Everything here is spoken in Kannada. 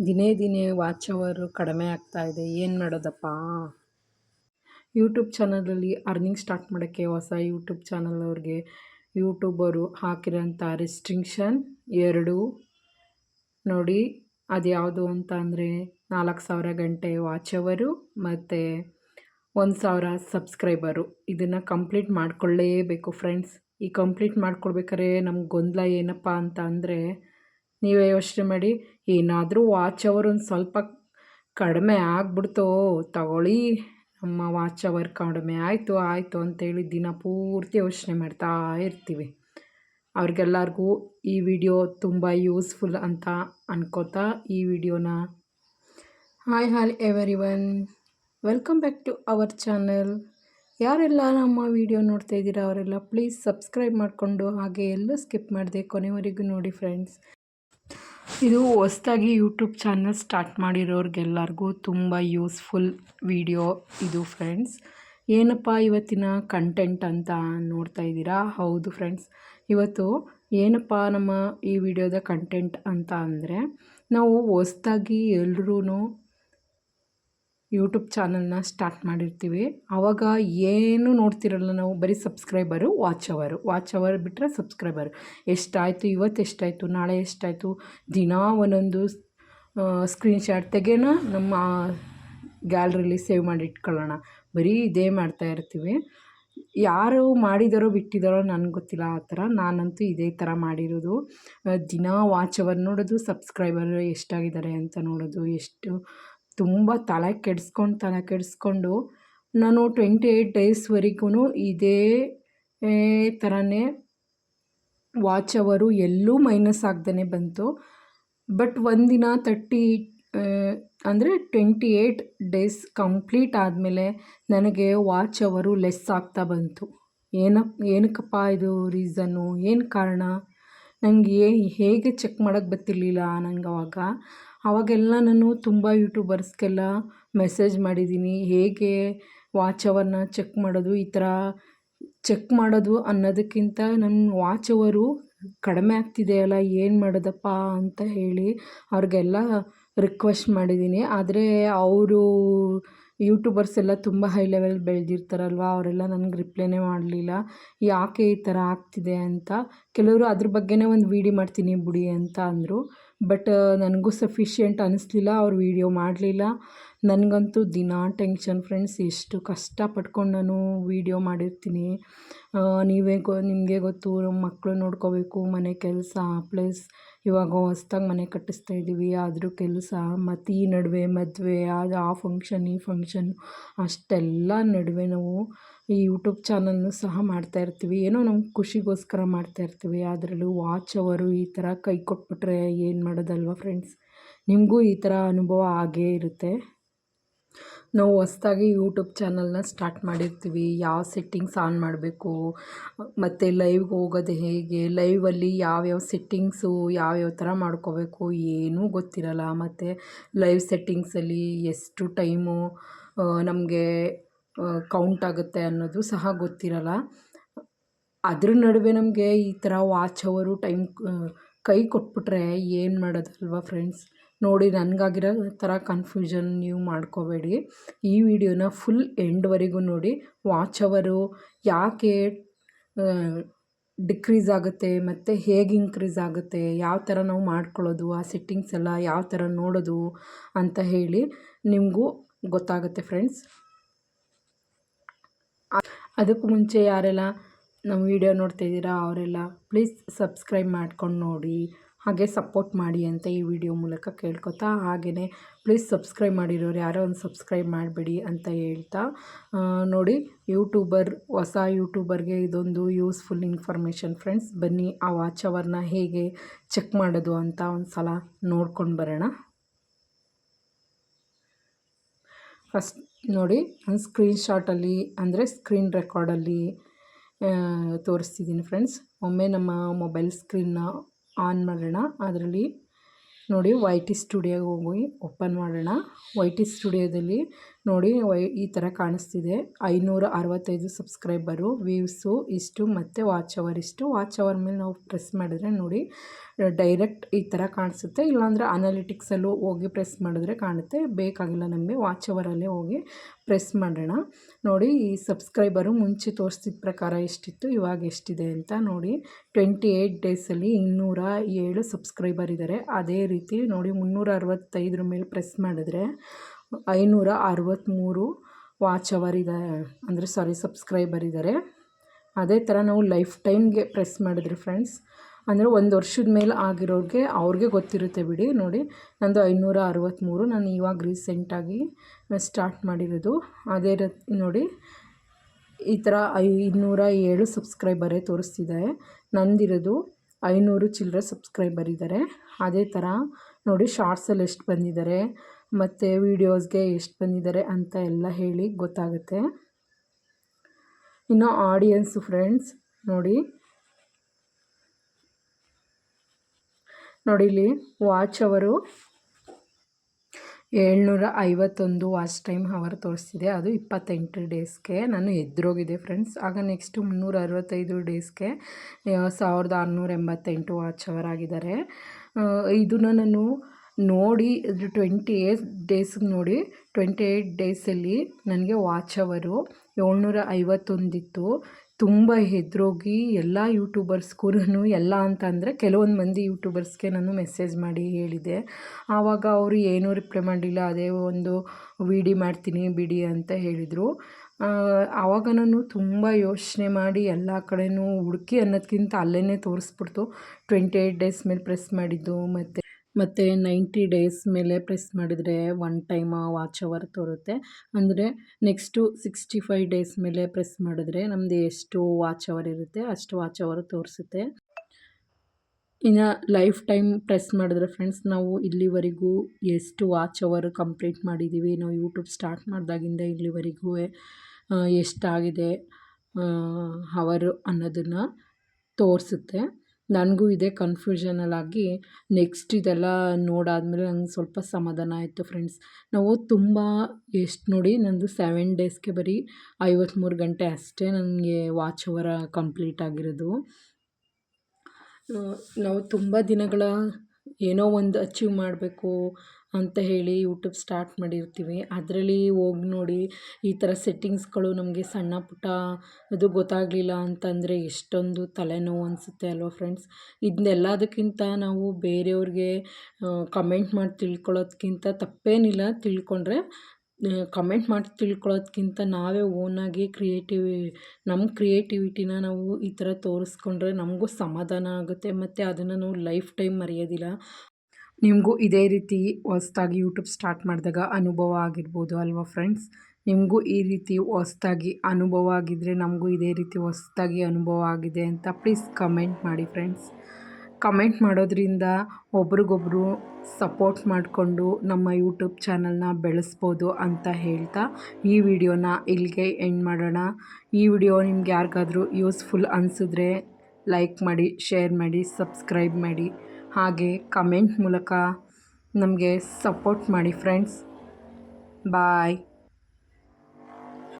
ದಿನೇ ದಿನೇ ವಾಚ್ ಅವರು ಕಡಿಮೆ ಆಗ್ತಾ ಇದೆ. ಏನು ಮಾಡೋದಪ್ಪ? ಯೂಟ್ಯೂಬ್ ಚಾನಲಲ್ಲಿ ಅರ್ನಿಂಗ್ ಸ್ಟಾರ್ಟ್ ಮಾಡೋಕ್ಕೆ ಹೊಸ ಯೂಟ್ಯೂಬ್ ಚಾನಲ್ ಅವ್ರಿಗೆ ಯೂಟ್ಯೂಬರು ಹಾಕಿರೋಂಥ ರೆಸ್ಟ್ರಿಕ್ಷನ್ ಎರಡು. ನೋಡಿ ಅದು ಯಾವುದು ಅಂತ ಅಂದರೆ ನಾಲ್ಕು ಸಾವಿರ ಗಂಟೆ ವಾಚ್ ಅವರು ಮತ್ತು ಒಂದು ಸಾವಿರ ಸಬ್ಸ್ಕ್ರೈಬರು ಇದನ್ನು ಕಂಪ್ಲೀಟ್ ಮಾಡಿಕೊಳ್ಳೇಬೇಕು ಫ್ರೆಂಡ್ಸ್ ಈ ಕಂಪ್ಲೀಟ್ ಮಾಡ್ಕೊಳ್ಬೇಕಾದ್ರೆ ನಮ್ಗೆ ಗೊಂದಲ ಏನಪ್ಪ ಅಂತ ಅಂದರೆ ನೀವೇ ಯೋಚನೆ ಮಾಡಿ. ಏನಾದರೂ ವಾಚ್ ಅವರ್ ಒಂದು ಸ್ವಲ್ಪ ಕಡಿಮೆ ಆಗ್ಬಿಡ್ತೋ, ತಗೊಳ್ಳಿ. ನಮ್ಮ ವಾಚ್ ಅವರ್ ಕಡಿಮೆ ಆಯಿತು ಆಯಿತು ಅಂತೇಳಿ ದಿನ ಪೂರ್ತಿ ಯೋಚನೆ ಮಾಡ್ತಾ ಇರ್ತೀವಿ. ಅವ್ರಿಗೆಲ್ಲರಿಗೂ ಈ ವಿಡಿಯೋ ತುಂಬ ಯೂಸ್ಫುಲ್ ಅಂತ ಅನ್ಕೋತಾ ಈ ವಿಡಿಯೋನ. Hi hi everyone welcome back to our channel. ಯಾರೆಲ್ಲ ನಮ್ಮ ವಿಡಿಯೋ ನೋಡ್ತಾ ಇದ್ದೀರಾ, ಅವರೆಲ್ಲ ಪ್ಲೀಸ್ ಸಬ್ಸ್ಕ್ರೈಬ್ ಮಾಡಿಕೊಂಡು ಹಾಗೆ ಎಲ್ಲೂ ಸ್ಕಿಪ್ ಮಾಡಿದೆ ಕೊನೆವರೆಗೂ ನೋಡಿ ಫ್ರೆಂಡ್ಸ್. ಇದು ಹೊಸ್ದಾಗಿ ಯೂಟ್ಯೂಬ್ ಚಾನಲ್ ಸ್ಟಾರ್ಟ್ ಮಾಡಿರೋರಿಗೆಲ್ಲರಿಗೂ ತುಂಬ ಯೂಸ್ಫುಲ್ ವಿಡಿಯೋ ಇದು ಫ್ರೆಂಡ್ಸ್ ಏನಪ್ಪ ಇವತ್ತಿನ ಕಂಟೆಂಟ್ ಅಂತ ನೋಡ್ತಾ ಇದ್ದೀರಾ? ಹೌದು ಫ್ರೆಂಡ್ಸ್ ಇವತ್ತು ಏನಪ್ಪ ನಮ್ಮ ಈ ವಿಡಿಯೋದ ಕಂಟೆಂಟ್ ಅಂತ ಅಂದರೆ ನಾವು ಹೊಸ್ದಾಗಿ ಎಲ್ರೂ ಯೂಟ್ಯೂಬ್ ಚಾನಲ್ನ ಸ್ಟಾರ್ಟ್ ಮಾಡಿರ್ತೀವಿ. ಆವಾಗ ಏನು ನೋಡ್ತಿರಲ್ಲ ನಾವು, ಬರೀ subscriber watch hour watch hour ಬಿಟ್ಟರೆ ಸಬ್ಸ್ಕ್ರೈಬರು. ಎಷ್ಟಾಯಿತು, ಇವತ್ತು ಎಷ್ಟಾಯಿತು, ನಾಳೆ ಎಷ್ಟಾಯಿತು, ದಿನ ಒಂದೊಂದು ಸ್ಕ್ರೀನ್ಶಾಟ್ ತೆಗೆಯೋಣ ನಮ್ಮ ಗ್ಯಾಲ್ರಿಲಿ ಸೇವ್ ಮಾಡಿ ಇಟ್ಕೊಳ್ಳೋಣ. ಬರೀ ಇದೇ ಮಾಡ್ತಾ ಇರ್ತೀವಿ. ಯಾರು ಮಾಡಿದಾರೋ, ಬಿಟ್ಟಿದಾರೋ ನನಗೆ ಗೊತ್ತಿಲ್ಲ ಆ ಥರ. ನಾನಂತೂ ಇದೇ ಥರ ಮಾಡಿರೋದು. ದಿನ ವಾಚ್ ಅವರ್ ನೋಡೋದು, ಸಬ್ಸ್ಕ್ರೈಬರ್ ಎಷ್ಟಾಗಿದ್ದಾರೆ ಅಂತ ನೋಡೋದು, ಎಷ್ಟು ತುಂಬ ತಲೆ ಕೆಡಿಸ್ಕೊಂಡು ತಲೆ ಕೆಡಿಸ್ಕೊಂಡು ನಾನು ಟ್ವೆಂಟಿ ಏಯ್ಟ್ ಡೇಸ್ವರೆಗೂ ಇದೇ ಥರನೇ ವಾಚ್ ಅವರು ಎಲ್ಲೂ ಮೈನಸ್ ಆಗ್ದೇ ಬಂತು. ಬಟ್ ಒಂದಿನ ತರ್ಟಿ ಅಂದರೆ ಟ್ವೆಂಟಿ ಏಯ್ಟ್ ಡೇಸ್ ಕಂಪ್ಲೀಟ್ ಆದಮೇಲೆ ನನಗೆ ವಾಚ್ ಅವರು ಲೆಸ್ ಆಗ್ತಾ ಬಂತು. ಏನಪ್ಪ ಏನಕ್ಕಪ್ಪ ಇದು ರೀಸನ್ನು ಏನು ಕಾರಣ? ನನಗೆ ಹೇಗೆ ಚೆಕ್ ಮಾಡೋಕ್ಕೆ ಬರ್ತಿರ್ಲಿಲ್ಲ ನಂಗೆ ಅವಾಗ ಆವಾಗೆಲ್ಲ ನಾನು ತುಂಬ ಯೂಟ್ಯೂಬರ್ಸ್ಗೆಲ್ಲ ಮೆಸೇಜ್ ಮಾಡಿದ್ದೀನಿ, ಹೇಗೆ ವಾಚ್ ಅವರನ್ನು ಚೆಕ್ ಮಾಡೋದು, ಈ ಥರ ಚೆಕ್ ಮಾಡೋದು ಅನ್ನೋದಕ್ಕಿಂತ ನನ್ನ ವಾಚ್ ಅವರು ಕಡಿಮೆ ಆಗ್ತಿದೆಯಲ್ಲ ಏನು ಮಾಡೋದಪ್ಪ ಅಂತ ಹೇಳಿ ಅವ್ರಿಗೆಲ್ಲ ರಿಕ್ವೆಸ್ಟ್ ಮಾಡಿದ್ದೀನಿ. ಆದರೆ ಅವರು ಯೂಟ್ಯೂಬರ್ಸ್ ಎಲ್ಲ ತುಂಬ ಹೈ ಲೆವೆಲ್ ಬೆಳೆದಿರ್ತಾರಲ್ವ? ಅವರೆಲ್ಲ ನನಗೆ ರಿಪ್ಲೈನೇ ಮಾಡಲಿಲ್ಲ. ಯಾಕೆ ಈ ಥರ ಆಗ್ತಿದೆ ಅಂತ. ಕೆಲವರು ಅದ್ರ ಬಗ್ಗೆನೇ ಒಂದು ವೀಡಿಯೋ ಮಾಡ್ತೀನಿ ಬಿಡಿ ಅಂತ ಅಂದರು. ಬಟ್, ನನಗೂ ಸಫಿಷಿಯೆಂಟ್ ಅನ್ನಿಸ್ಲಿಲ್ಲ ಅವ್ರು ವೀಡಿಯೋ ಮಾಡಲಿಲ್ಲ. ನನಗಂತೂ ದಿನಾ ಟೆನ್ಷನ್ ಫ್ರೆಂಡ್ಸ್, ಎಷ್ಟು ಕಷ್ಟ ಪಟ್ಕೊಂಡು ನಾನು ವೀಡಿಯೋ ಮಾಡಿರ್ತೀನಿ. ನೀವೇ ಗೊ, ನಿಮಗೆ ಗೊತ್ತು ನಮ್ಮ ಮಕ್ಕಳು ನೋಡ್ಕೋಬೇಕು, ಮನೆ ಕೆಲಸ, ಪ್ಲಸ್ ಇವಾಗ ಹೊಸ್ದಾಗಿ ಮನೆ ಕಟ್ಟಿಸ್ತಾ ಇದ್ದೀವಿ ಆದರೂ ಕೆಲಸ ಮತ್ತು ಈ ನಡುವೆ, ಮದುವೆ ಅದು ಆ ಫಂಕ್ಷನ್ ಈ ಫಂಕ್ಷನ್ ಅಷ್ಟೆಲ್ಲ ನಡುವೆ ನಾವು ಈ ಯೂಟ್ಯೂಬ್ ಚಾನಲ್ನು ಸಹ ಮಾಡ್ತಾ ಇರ್ತೀವಿ. ಏನೋ ನಮ್ಗೆ ಖುಷಿಗೋಸ್ಕರ ಮಾಡ್ತಾಯಿರ್ತೀವಿ ಅದರಲ್ಲೂ ವಾಚ್ ಅವರು ಈ ಥರ ಕೈ ಕೊಟ್ಬಿಟ್ರೆ ಏನು ಮಾಡೋದಲ್ವ ಫ್ರೆಂಡ್ಸ್? ನಿಮಗೂ ಈ ಥರ ಅನುಭವ ಆಗೇ ಇರುತ್ತೆ. ನಾವು ಹೊಸ್ದಾಗಿ ಯೂಟ್ಯೂಬ್ ಚಾನಲ್ನ ಸ್ಟಾರ್ಟ್ ಮಾಡಿರ್ತೀವಿ. ಯಾವ ಸೆಟ್ಟಿಂಗ್ಸ್ ಆನ್ ಮಾಡಬೇಕು, ಮತ್ತು ಲೈವ್ಗೆ ಹೋಗೋದು ಹೇಗೆ ಲೈವಲ್ಲಿ ಯಾವ್ಯಾವ ಸೆಟ್ಟಿಂಗ್ಸು ಯಾವ್ಯಾವ ಥರ ಮಾಡ್ಕೋಬೇಕು ಏನೂ ಗೊತ್ತಿರಲ್ಲ. ಮತ್ತು ಲೈವ್ ಸೆಟ್ಟಿಂಗ್ಸಲ್ಲಿ ಎಷ್ಟು ಟೈಮು ನಮಗೆ ಕೌಂಟ್ ಆಗುತ್ತೆ ಅನ್ನೋದು ಸಹ ಗೊತ್ತಿರಲ್ಲ. ಅದ್ರ ನಡುವೆ ನಮಗೆ ಈ ಥರ ವಾಚ್ ಅವರು ಟೈಮ್ ಕೈ ಕೊಟ್ಬಿಟ್ರೆ ಏನು ಮಾಡೋದಲ್ವ ಫ್ರೆಂಡ್ಸ್ ನೋಡಿ, ನನಗಾಗಿರೋ ಥರ ಕನ್ಫ್ಯೂಷನ್ ನೀವು ಮಾಡ್ಕೋಬೇಡಿ. ಈ ವಿಡಿಯೋನ ಫುಲ್ ಎಂಡ್ವರೆಗೂ ನೋಡಿ. ವಾಚ್ ಅವರು ಯಾಕೆ ಡಿಕ್ರೀಸ್ ಆಗುತ್ತೆ, ಮತ್ತು ಹೇಗೆ ಇನ್ಕ್ರೀಸ್ ಆಗುತ್ತೆ, ಯಾವ ಥರ ನಾವು ಮಾಡ್ಕೊಳ್ಳೋದು, ಆ ಸೆಟ್ಟಿಂಗ್ಸ್ ಎಲ್ಲ ಯಾವ ಥರ ನೋಡೋದು ಅಂತ ಹೇಳಿ ನಿಮಗೂ ಗೊತ್ತಾಗುತ್ತೆ ಫ್ರೆಂಡ್ಸ್ ಅದಕ್ಕೂ ಮುಂಚೆ ಯಾರೆಲ್ಲ ನಮ್ಮ ವಿಡಿಯೋ ನೋಡ್ತಿದ್ದೀರಾ ಅವರೆಲ್ಲ ಪ್ಲೀಸ್ ಸಬ್ಸ್ಕ್ರೈಬ್ ಮಾಡ್ಕೊಂಡು ನೋಡಿ. ಹಾಗೆ ಸಪೋರ್ಟ್ ಮಾಡಿ ಅಂತ ಈ ವಿಡಿಯೋ ಮೂಲಕ ಕೇಳ್ಕೊತಾ ಹಾಗೆಯೇ ಪ್ಲೀಸ್ ಸಬ್ಸ್ಕ್ರೈಬ್ ಮಾಡಿರೋರು ಯಾರೋ ಒಂದು ಸಬ್ಸ್ಕ್ರೈಬ್ ಮಾಡಿಬಿಡಿ ಅಂತ ಹೇಳ್ತಾ. ನೋಡಿ, ಯೂಟ್ಯೂಬರ್, ಹೊಸ ಯೂಟ್ಯೂಬರ್ಗೆ ಇದೊಂದು ಯೂಸ್ಫುಲ್ ಇನ್ಫಾರ್ಮೇಷನ್ ಫ್ರೆಂಡ್ಸ್, ಬನ್ನಿ, ಆ ವಾಚ್ ಅವರ್ನ ಹೇಗೆ ಚೆಕ್ ಮಾಡೋದು ಅಂತ ಒಂದು ಸಲ ನೋಡ್ಕೊಂಡು ಬರೋಣ. ಫಸ್ಟ್ ನೋಡಿ, ನಾನು ಸ್ಕ್ರೀನ್ ಶಾಟಲ್ಲಿ ಅಂದರೆ ಸ್ಕ್ರೀನ್ ರೆಕಾರ್ಡಲ್ಲಿ ತೋರಿಸ್ತಿದ್ದೀನಿ ಫ್ರೆಂಡ್ಸ್. ಒಮ್ಮೆ ನಮ್ಮ ಮೊಬೈಲ್ ಸ್ಕ್ರೀನ್ನ ಆನ್ ಮಾಡೋಣ. ಅದರಲ್ಲಿ ನೋಡಿ ವೈ ಟಿ ಸ್ಟುಡಿಯೋಗೆ ಹೋಗಿ ಓಪನ್ ಮಾಡೋಣ. ವೈ ಟಿ ಸ್ಟುಡಿಯೋದಲ್ಲಿ ನೋಡಿ ಈ ಥರ ಕಾಣಿಸ್ತಿದೆ. ಐನೂರ ಅರವತ್ತೈದು ಸಬ್ಸ್ಕ್ರೈಬರು, ವ್ಯೂಸು ಇಷ್ಟು ಮತ್ತು ವಾಚ್ ಅವರ್ ಇಷ್ಟು. ವಾಚ್ ಅವರ್ ಮೇಲೆ ನಾವು ಪ್ರೆಸ್ ಮಾಡಿದ್ರೆ ನೋಡಿ, ಡೈರೆಕ್ಟ್ ಈ ಥರ ಕಾಣಿಸುತ್ತೆ. ಇಲ್ಲಾಂದರೆ ಅನಾಲಿಟಿಕ್ಸಲ್ಲೂ ಹೋಗಿ ಪ್ರೆಸ್ ಮಾಡಿದ್ರೆ ಕಾಣುತ್ತೆ. ಬೇಕಾಗಿಲ್ಲ ನಮಗೆ, ವಾಚ್ ಅವರಲ್ಲೇ ಹೋಗಿ ಪ್ರೆಸ್ ಮಾಡೋಣ. ನೋಡಿ, ಈ ಸಬ್ಸ್ಕ್ರೈಬರು ಮುಂಚೆ ತೋರಿಸಿದ ಪ್ರಕಾರ ಎಷ್ಟಿತ್ತು, ಇವಾಗ ಎಷ್ಟಿದೆ ಅಂತ ನೋಡಿ. ಟ್ವೆಂಟಿ ಏಯ್ಟ್ ಡೇಸಲ್ಲಿ ಇನ್ನೂರ ಏಳು ಸಬ್ಸ್ಕ್ರೈಬರ್ ಇದ್ದಾರೆ ಅದೇ ರೀತಿ ನೋಡಿ ಮುನ್ನೂರ ಅರವತ್ತೈದರ ಮೇಲೆ ಪ್ರೆಸ್ ಮಾಡಿದ್ರೆ ಐನೂರ ಅರವತ್ತ್ಮೂರು ವಾಚ್ ಅವರ್ ಇದೆ ಅಂದರೆ ಸಾರಿ ಸಬ್ಸ್ಕ್ರೈಬರ್ ಇದ್ದಾರೆ ಅದೇ ಥರ ನಾವು ಲೈಫ್ ಟೈಮ್ಗೆ ಪ್ರೆಸ್ ಮಾಡಿದ್ರಿ ಫ್ರೆಂಡ್ಸ್ ಅಂದರೆ ಒಂದು ವರ್ಷದ ಮೇಲೆ ಆಗಿರೋರಿಗೆ ಅವ್ರಿಗೆ ಗೊತ್ತಿರುತ್ತೆ ಬಿಡಿ. ನೋಡಿ, ನಂದು ಐನೂರ ಅರವತ್ತ್ಮೂರು ನಾನು ಇವಾಗ ರೀಸೆಂಟಾಗಿ ಸ್ಟಾರ್ಟ್ ಮಾಡಿರೋದು. ಅದೇ ರೀತಿ ನೋಡಿ, ಈ ಥರ ಐನೂರ ಏಳು ಸಬ್ಸ್ಕ್ರೈಬರೇ ತೋರಿಸ್ತಿದೆ. ನಂದಿರೋದು ಐನೂರು ಚಿಲ್ಲರೆ ಸಬ್ಸ್ಕ್ರೈಬರ್ ಇದ್ದಾರೆ ಅದೇ ಥರ ನೋಡಿ ಶಾರ್ಟ್ಸಲ್ಲಿ ಎಷ್ಟು ಬಂದಿದ್ದಾರೆ ಮತ್ತು ವೀಡಿಯೋಸ್ಗೆ ಎಷ್ಟು ಬಂದಿದ್ದಾರೆ ಅಂತ ಎಲ್ಲ ಹೇಳಿ ಗೊತ್ತಾಗುತ್ತೆ. ಇನ್ನು ಆಡಿಯನ್ಸು ಫ್ರೆಂಡ್ಸ್ ನೋಡಿ. ನೋಡಿ ಇಲ್ಲಿ ವಾಚ್ ಅವರು ಏಳ್ನೂರ ಐವತ್ತೊಂದು ವಾಚ್ ಟೈಮ್ ಅವರ್ ತೋರಿಸ್ತಿದೆ ಅದು ಇಪ್ಪತ್ತೆಂಟು ಡೇಸ್ಗೆ ನಾನು ಎದುರೋಗಿದೆ ಫ್ರೆಂಡ್ಸ್ ಆಗ ನೆಕ್ಸ್ಟು ಮುನ್ನೂರ ಅರವತ್ತೈದು ಡೇಸ್ಗೆ ಸಾವಿರದ ಆರುನೂರ ಎಂಬತ್ತೆಂಟು ವಾಚ್ ಅವರ್ ಆಗಿದ್ದಾರೆ ಇದನ್ನು ನಾನು ನೋಡಿ ಅದು ಟ್ವೆಂಟಿ ಏಯ್ಟ್ ಡೇಸ್ಗೆ ನೋಡಿ, ಟ್ವೆಂಟಿ ಏಯ್ಟ್ ಡೇಸಲ್ಲಿ ನನಗೆ ವಾಚ್ ಅವರು ಏಳ್ನೂರ ಐವತ್ತೊಂದಿತ್ತು ತುಂಬ ಹೆದ್ರೋಗಿ ಎಲ್ಲ ಯೂಟ್ಯೂಬರ್ಸ್ಗೂ ಎಲ್ಲ ಅಂತ ಅಂದರೆ ಕೆಲವೊಂದು ಮಂದಿ ಯೂಟ್ಯೂಬರ್ಸ್ಗೆ ನಾನು ಮೆಸೇಜ್ ಮಾಡಿ ಹೇಳಿದೆ. ಆವಾಗ ಅವರು ಏನೂ ರಿಪ್ಲೈ ಮಾಡಲಿಲ್ಲ, ಅದೇ ಒಂದು ವಿಡಿ ಮಾಡ್ತೀನಿ ಬಿಡಿ ಅಂತ ಹೇಳಿದರು. ಆವಾಗ ನಾನು ತುಂಬ ಯೋಚನೆ ಮಾಡಿ ಎಲ್ಲ ಕಡೆಯೂ ಹುಡುಕಿ ಅನ್ನೋದಕ್ಕಿಂತ ಅಲ್ಲೇ ತೋರಿಸ್ಬಿಡ್ತು. ಟ್ವೆಂಟಿ ಏಯ್ಟ್ ಡೇಸ್ ಮೇಲೆ ಪ್ರೆಸ್ ಮಾಡಿದ್ದು ಮತ್ತು ಮತ್ತು ನೈಂಟಿ ಡೇಸ್ ಮೇಲೆ ಪ್ರೆಸ್ ಮಾಡಿದರೆ ಒನ್ ಟೈಮ್ ವಾಚ್ ಅವರ್ ತೋರುತ್ತೆ. ಅಂದರೆ ನೆಕ್ಸ್ಟು ಸಿಕ್ಸ್ಟಿ ಫೈವ್ ಡೇಸ್ ಮೇಲೆ ಪ್ರೆಸ್ ಮಾಡಿದ್ರೆ ನಮ್ಮದು ಎಷ್ಟು ವಾಚ್ ಅವರ್ ಇರುತ್ತೆ, ಅಷ್ಟು ವಾಚ್ ಅವರ್ ತೋರಿಸುತ್ತೆ. ಇನ್ನು ಲೈಫ್ ಟೈಮ್ ಪ್ರೆಸ್ ಮಾಡಿದ್ರೆ ಫ್ರೆಂಡ್ಸ್ ನಾವು ಇಲ್ಲಿವರೆಗೂ ಎಷ್ಟು ವಾಚ್ ಅವರ್ ಕಂಪ್ಲೀಟ್ ಮಾಡಿದ್ದೀವಿ ನಾವು ಯೂಟ್ಯೂಬ್ ಸ್ಟಾರ್ಟ್ ಮಾಡಿದಾಗಿಂದ ಇಲ್ಲಿವರೆಗೂ ಎಷ್ಟಾಗಿದೆ ಅವರು ಅನ್ನೋದನ್ನು ತೋರಿಸುತ್ತೆ. ನನಗೂ ಇದೇ ಕನ್ಫ್ಯೂಷನಲ್ಲಾಗಿ ನೆಕ್ಸ್ಟ್ ಇದೆಲ್ಲ ನೋಡಾದಮೇಲೆ ನಂಗೆ ಸ್ವಲ್ಪ ಸಮಾಧಾನ ಆಯಿತು ಫ್ರೆಂಡ್ಸ್ ನಾವು ತುಂಬ ಎಷ್ಟು ನೋಡಿ ನಂದು ಸೆವೆನ್ ಡೇಸ್ಗೆ ಬರೀ ಐವತ್ತ್ಮೂರು ಗಂಟೆ ಅಷ್ಟೇ ನನಗೆ ವಾಚ್ ಅವರ ಕಂಪ್ಲೀಟ್ ಆಗಿರೋದು. ನಾವು ತುಂಬ ದಿನಗಳ ಏನೋ ಒಂದು ಅಚೀವ್ ಮಾಡಬೇಕು ಅಂತ ಹೇಳಿ ಯೂಟ್ಯೂಬ್ ಸ್ಟಾರ್ಟ್ ಮಾಡಿರ್ತೀವಿ. ಅದರಲ್ಲಿ ಹೋಗಿ ನೋಡಿ ಈ ಥರ ಸೆಟ್ಟಿಂಗ್ಸ್ಗಳು ನಮಗೆ ಸಣ್ಣ ಪುಟ್ಟ ಅದು ಗೊತ್ತಾಗಲಿಲ್ಲ ಅಂತಂದರೆ ಎಷ್ಟೊಂದು ತಲೆನೋವು ಅನಿಸುತ್ತೆ ಅಲ್ವಾ ಫ್ರೆಂಡ್ಸ್? ಇದನ್ನೆಲ್ಲದಕ್ಕಿಂತ ನಾವು ಬೇರೆಯವ್ರಿಗೆ ಕಮೆಂಟ್ ಮಾಡಿ ತಿಳ್ಕೊಳ್ಳೋದ್ಕಿಂತ ತಪ್ಪೇನಿಲ್ಲ. ತಿಳ್ಕೊಂಡ್ರೆ ಕಮೆಂಟ್ ಮಾಡಿ ತಿಳ್ಕೊಳ್ಳೋದಕ್ಕಿಂತ ನಾವೇ ಓನಾಗಿ ಕ್ರಿಯೇಟಿವಿ ನಮ್ಮ ಕ್ರಿಯೇಟಿವಿಟಿನ ನಾವು ಈ ಥರ ತೋರಿಸ್ಕೊಂಡ್ರೆ ನಮಗೂ ಸಮಾಧಾನ ಆಗುತ್ತೆ. ಮತ್ತು ಅದನ್ನು ನಾವು ಲೈಫ್ ಟೈಮ್ ಮರೆಯೋದಿಲ್ಲ. ನಿಮಗೂ ಇದೇ ರೀತಿ ಹೊಸ್ದಾಗಿ ಯೂಟ್ಯೂಬ್ ಸ್ಟಾರ್ಟ್ ಮಾಡಿದಾಗ ಅನುಭವ ಆಗಿರ್ಬೋದು ಅಲ್ವಾ ಫ್ರೆಂಡ್ಸ್ ನಿಮಗೂ ಈ ರೀತಿ ಹೊಸ್ದಾಗಿ ಅನುಭವ ಆಗಿದ್ದರೆ ನಮಗೂ ಇದೇ ರೀತಿ ಹೊಸ್ದಾಗಿ ಅನುಭವ ಆಗಿದೆ ಅಂತ ಪ್ಲೀಸ್ ಕಮೆಂಟ್ ಮಾಡಿ ಫ್ರೆಂಡ್ಸ್ ಕಮೆಂಟ್ ಮಾಡೋದ್ರಿಂದ ಒಬ್ರಿಗೊಬ್ರು ಸಪೋರ್ಟ್ ಮಾಡಿಕೊಂಡು ನಮ್ಮ ಯೂಟ್ಯೂಬ್ ಚಾನಲ್ನ ಬೆಳೆಸ್ಬೋದು ಅಂತ ಹೇಳ್ತಾ ಈ ವಿಡಿಯೋನ ಇಲ್ಲಿಗೆ ಎಂಡ್ ಮಾಡೋಣ. ಈ ವಿಡಿಯೋ ನಿಮ್ಗೆ ಯಾರಿಗಾದರೂ ಯೂಸ್ಫುಲ್ ಅನಿಸಿದ್ರೆ ಲೈಕ್ ಮಾಡಿ ಶೇರ್ ಮಾಡಿ ಸಬ್ಸ್ಕ್ರೈಬ್ ಮಾಡಿ. ಹಾಗೆ ಕಮೆಂಟ್ ಮೂಲಕ ನಮಗೆ ಸಪೋರ್ಟ್ ಮಾಡಿ ಫ್ರೆಂಡ್ಸ್ ಬಾಯ್